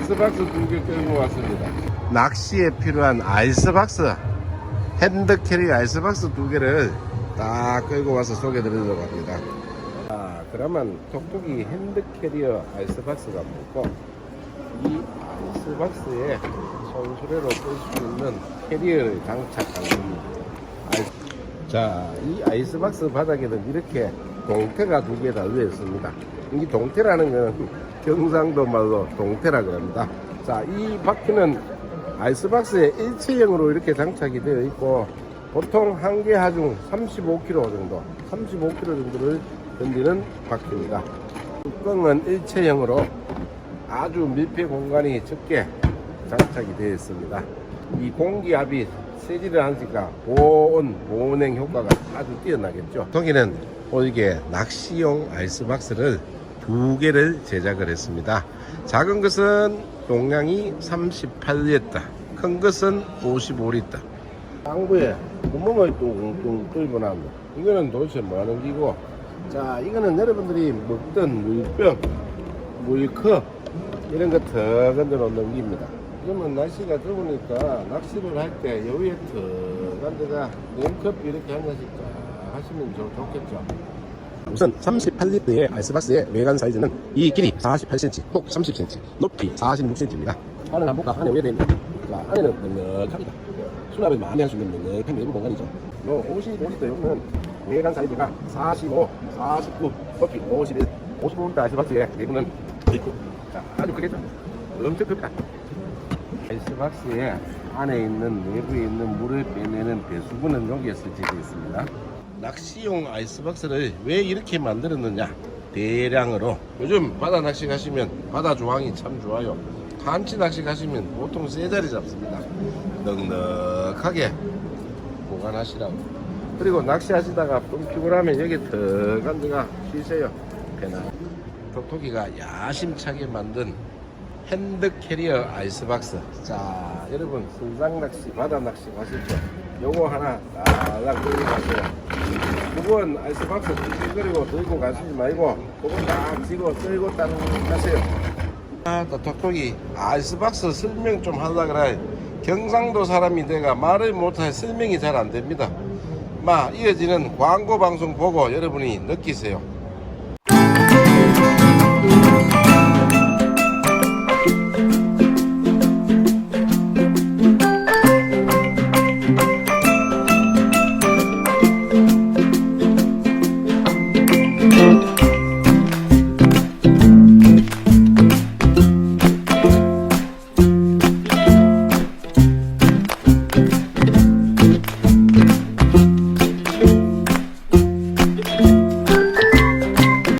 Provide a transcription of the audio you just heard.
아이스박스 두 개 끌고 왔습니다. 낚시에 필요한 아이스박스, 핸드 캐리 아이스박스 두 개를 딱 끌고 와서 소개해 드리려고 합니다. 자, 그러면 톡톡이 핸드 캐리어 아이스박스가 뭐고, 이 아이스박스에 손수레로 끌 수 있는 캐리어를 장착한 겁니다. 아이스- 자, 이 아이스박스 바닥에는 이렇게 동태가 두개 달려 있습니다. 이 동태라는 건 경상도 말로 동태라 그럽니다. 자, 이 바퀴는 아이스박스에 일체형으로 이렇게 장착이 되어 있고 보통 한 개 하중 35kg 정도, 35kg 정도를 던지는 바퀴입니다. 뚜껑은 일체형으로 아주 밀폐 공간이 적게 장착이 되어 있습니다. 이 공기압이 세지를 하니까 보온, 보온행 효과가 아주 뛰어나겠죠. 거기는 이게 낚시용 아이스박스를 두 개를 제작을 했습니다. 작은 것은 용량이 38리터, 큰 것은 55리터. 땅부에 구멍을 뚱뚱 뚫고 납니다. 이거는 도대체 뭐 하는 기고? 자, 이거는 여러분들이 먹던 물병, 물컵, 이런 거더 건져 놓는 기입니다. 그러면 날씨가 더우니까 낚시를 할 때 여기에 턱한 데가 냉컵 이렇게 한 잔씩 쫙 하시면 좀 좋겠죠. 우선 38리터의 아이스박스의 외관 사이즈는 이 길이 48cm, 폭 30cm, 높이 46cm입니다. 안을 한번 볼까? 안에 왜 되냐? 자, 안에는 넉넉합니다. 수납을 많이 할 수 있는 넉넉한 내부 공간이죠. 요 55리터 용은 외관 사이즈가 45, 49, 높이 51, 55리터 아이스박스의 내부는 있고 자, 아주 크겠죠? 엄청 큽니다. 아이스박스에 안에 있는 내부에 있는 물을 빼내는 배수구는 여기에 설치되어 있습니다. 낚시용 아이스박스를 왜 이렇게 만들었느냐? 대량으로 요즘 바다 낚시 가시면 바다 조항이 참 좋아요. 한치 낚시 가시면 보통 세 자리 잡습니다. 넉넉하게 보관하시라고. 그리고 낚시하시다가 좀 피곤하면 여기 더 간데가 쉬세요. 배나. 톡톡이가 야심차게 만든 핸드 캐리어 아이스박스. 자, 여러분 순상 낚시, 바다 낚시 가시죠. 요거 하나 딱딱 들고 가세요. 무거운 아이스박스 찌그리고 들고 가시지 말고 그거 딱 쥐고 끌고 딱 가세요. 아, 또 톡톡이 아이스박스 설명 좀 하려 그래. 경상도 사람이 내가 말을 못해 설명이 잘 안 됩니다. 마 이어지는 광고 방송 보고 여러분이 느끼세요.